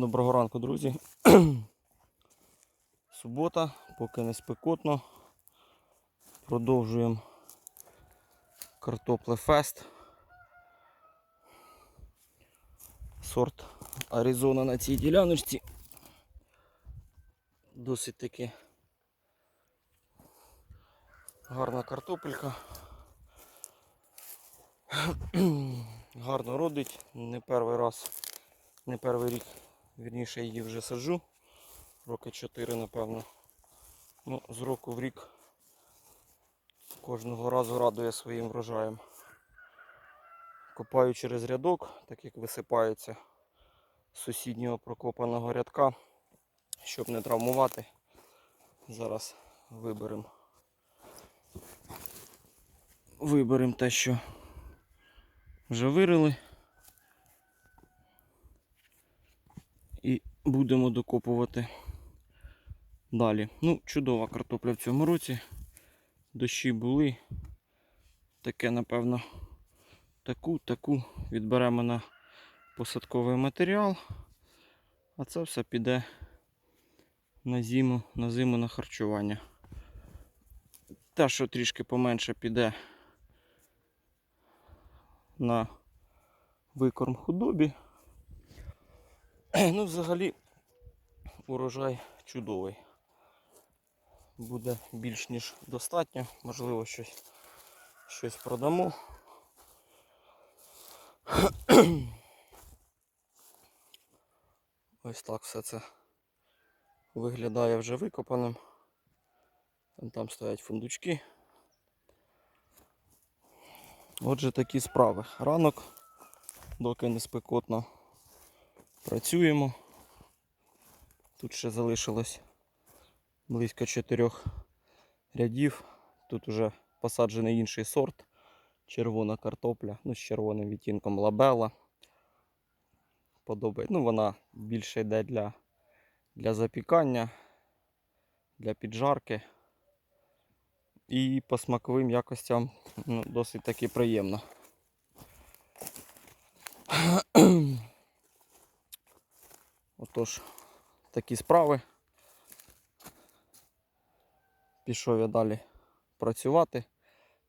Доброго ранку, друзі. Субота, поки не спекотно. Продовжуємо картоплефест. Сорт Аризона на цій діляночці. Досить таки гарна картопелька. Гарно родить, не перший раз, не перший рік, вірніше її вже саджу. Роки 4, напевно. Ну, з року в рік кожного разу радує своїм врожаєм. Копаю через рядок, так як висипається з сусіднього прокопаного рядка, щоб не травмувати. Зараз виберемо. Виберемо те, що вже вирили. І будемо докопувати далі. Ну, чудова картопля в цьому році. Дощі були. Таке, напевно, таку, таку відберемо на посадковий матеріал. А це все піде на зиму, на зиму на харчування. Та, що трішки поменше піде на викорм худобі. Ну, взагалі, урожай чудовий. Буде більш ніж достатньо, можливо, щось, щось продамо. Ось так все це виглядає вже викопаним. Там стоять фундучки. Отже, такі справи. Ранок, доки не спекотно, працюємо. Тут ще залишилось близько чотирьох рядів. Тут уже посаджений інший сорт. Червона картопля, ну з червоним відтінком лабела. Подобає. Ну, вона більше йде для, для запікання, для піджарки. І по смаковим якостям ну, досить таки приємно. Отож, такі справи. Пішов я далі працювати.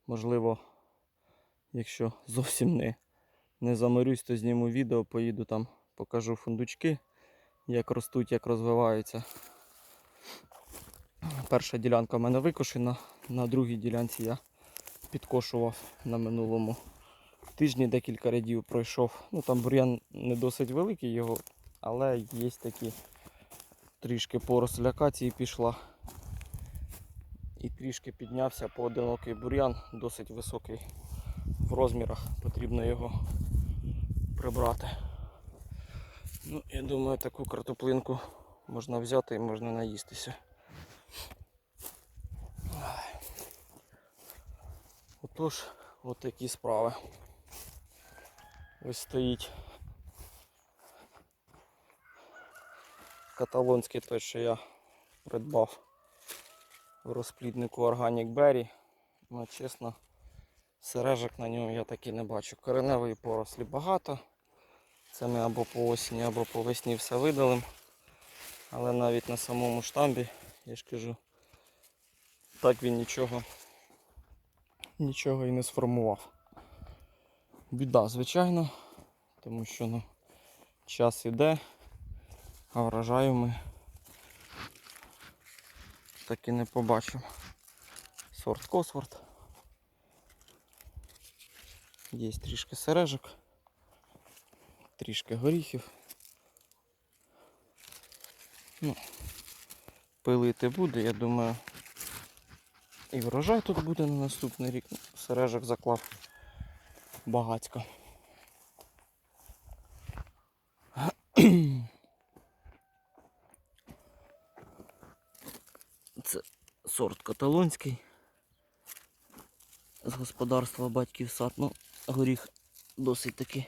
Можливо, якщо зовсім не, не заморюсь, то зніму відео, поїду там, покажу фундучки, як ростуть, як розвиваються. Перша ділянка в мене викошена, на другій ділянці я підкошував на минулому тижні декілька рядів пройшов. Ну там бур'ян не досить великий його, але є такі трішки поросль акації пішла. І трішки піднявся поодинокий бур'ян, досить високий в розмірах, потрібно його прибрати. Ну, я думаю, таку картоплинку можна взяти і можна наїстися. Отож, от такі справи. Ось стоїть каталонський той, що я придбав в розпліднику Organic Berry. Ну, чесно, сережок на ньому я таки не бачу. Кореневої порослі багато. Це ми або по осені, або по весні все видалимо. Але навіть на самому штамбі, я ж кажу, так він нічого, нічого і не сформував. Біда, звичайно, тому що ну, час іде, а врожаю ми так і не побачимо. Сорт Косворт. Є трішки сережок, трішки горіхів. Ну, пилити буде, я думаю. І врожай тут буде на наступний рік. Сережок заклав багацько. Це сорт каталонський. З господарства батьків сад. Ну, горіх досить таки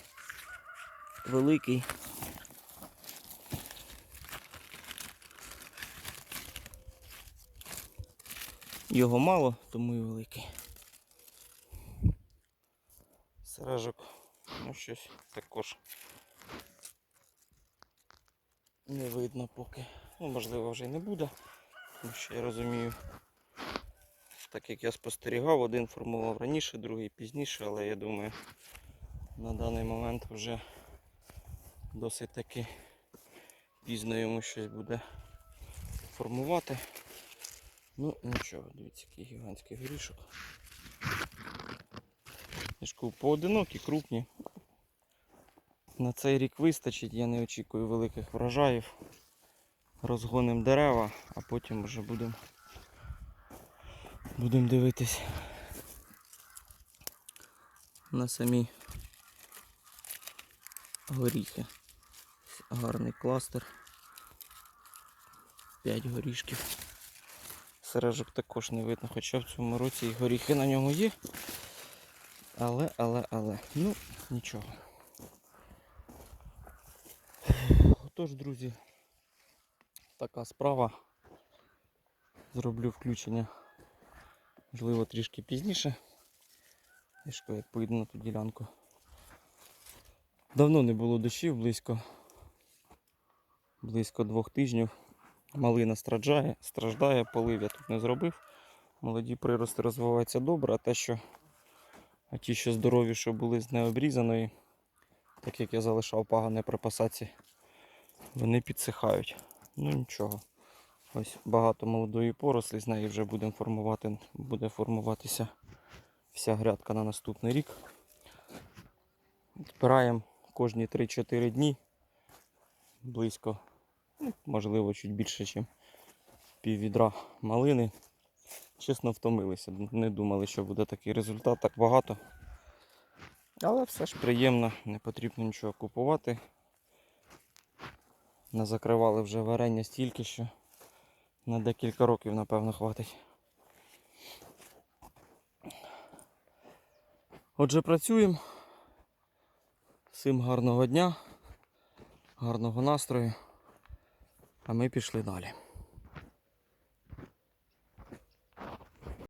великий. Його мало, тому і великий. Сережок, ну щось також не видно поки. Ну, можливо, вже й не буде. Я розумію, так як я спостерігав, один формував раніше, другий пізніше, але я думаю, на даний момент вже досить таки пізно йому щось буде формувати. Ну нічого, дивіться, який гігантський горішок. Я поодинокі, крупні. На цей рік вистачить, я не очікую великих врожаїв. Розгонимо дерева, а потім вже будемо будем дивитись на самі горіхи. Гарний кластер. 5 горішків. Сережок також не видно, хоча в цьому році і горіхи на ньому є. Але, але, але. Ну, нічого. Отож, друзі, така справа. Зроблю включення, можливо, трішки пізніше. Я як поїду на ту ділянку. Давно не було дощів, близько, близько двох тижнів. Малина страждає, страждає, полив я тут не зробив. Молоді прирости розвиваються добре, а те, що а ті, що здорові, що були з необрізаної, так як я залишав пагане при посадці, вони підсихають. Ну нічого. Ось багато молодої порослі, з неї вже будемо формувати, буде формуватися вся грядка на наступний рік. Збираємо кожні 3-4 дні близько, ну, можливо, чуть більше, ніж пів відра малини. Чесно втомилися, не думали, що буде такий результат, так багато. Але все ж приємно, не потрібно нічого купувати. Назакривали вже варення стільки, що на декілька років, напевно, хватить. Отже, працюємо. Всім гарного дня, гарного настрою. А ми пішли далі.